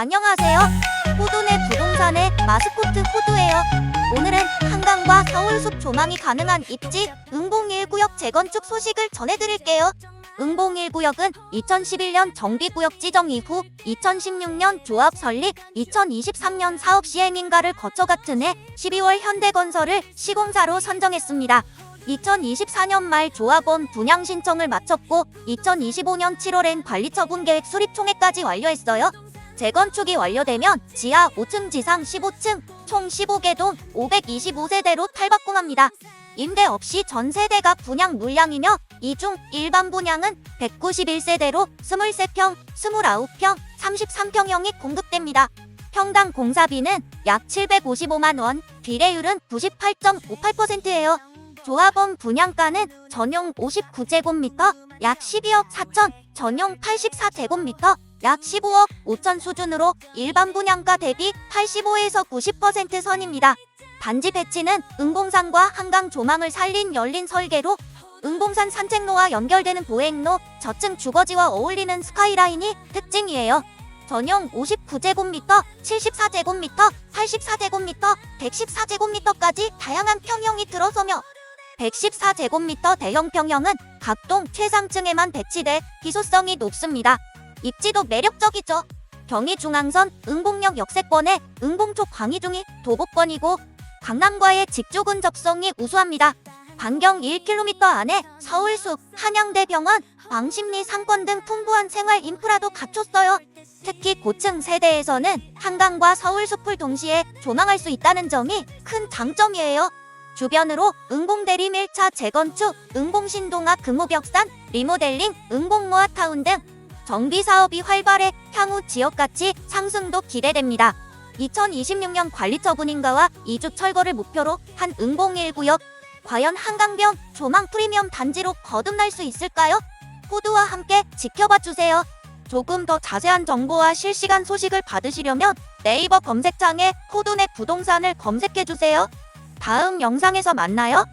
안녕하세요. 호돈의 부동산의 마스코트 호두예요. 오늘은 한강과 서울숲 조망이 가능한 입지 응봉 1구역 재건축 소식을 전해드릴게요. 응봉 1구역은 2011년 정비구역 지정 이후 2016년 조합 설립, 2023년 사업 시행 인가를 거쳐 같은 해 12월 현대건설을 시공사로 선정했습니다. 2024년 말 조합원 분양 신청을 마쳤고 2025년 7월엔 관리처분 계획 수립 총회까지 완료했어요. 재건축이 완료되면 지하 5층 지상 15층 총 15개 동 525세대로 탈바꿈합니다. 임대 없이 전 세대가 분양 물량이며 이 중 일반 분양은 191세대로 23평, 29평, 33평형이 공급됩니다. 평당 공사비는 약 755만 원, 비례율은 98.58%예요. 조합원 분양가는 전용 59제곱미터 약 12억 4천, 전용 84제곱미터 약 15억 5천 수준으로 일반 분양가 대비 85에서 90% 선입니다. 단지 배치는 은봉산과 한강 조망을 살린 열린 설계로 은봉산 산책로와 연결되는 보행로, 저층 주거지와 어울리는 스카이라인이 특징이에요. 전용 59제곱미터, 74제곱미터, 84제곱미터, 114제곱미터까지 다양한 평형이 들어서며 114제곱미터 대형 평형은 각동 최상층에만 배치돼 기소성이 높습니다. 입지도 매력적이죠. 경의중앙선 응봉역 역세권에 응봉쪽 광희중이 도보권이고 강남과의 직주 근접성이 우수합니다. 반경 1km 안에 서울숲, 한양대병원, 왕십리 상권 등 풍부한 생활 인프라도 갖췄어요. 특히 고층 세대에서는 한강과 서울숲을 동시에 조망할 수 있다는 점이 큰 장점이에요. 주변으로 응봉대림 1차 재건축, 응봉신동아 금호벽산, 리모델링, 응봉모아타운 등 정비 사업이 활발해 향후 지역 가치 상승도 기대됩니다. 2026년 관리처분 인가와 이주 철거를 목표로 한 응봉 1구역 과연 한강변 조망 프리미엄 단지로 거듭날 수 있을까요? 호두와 함께 지켜봐 주세요. 조금 더 자세한 정보와 실시간 소식을 받으시려면 네이버 검색창에 호두의 부동산을 검색해 주세요. 다음 영상에서 만나요.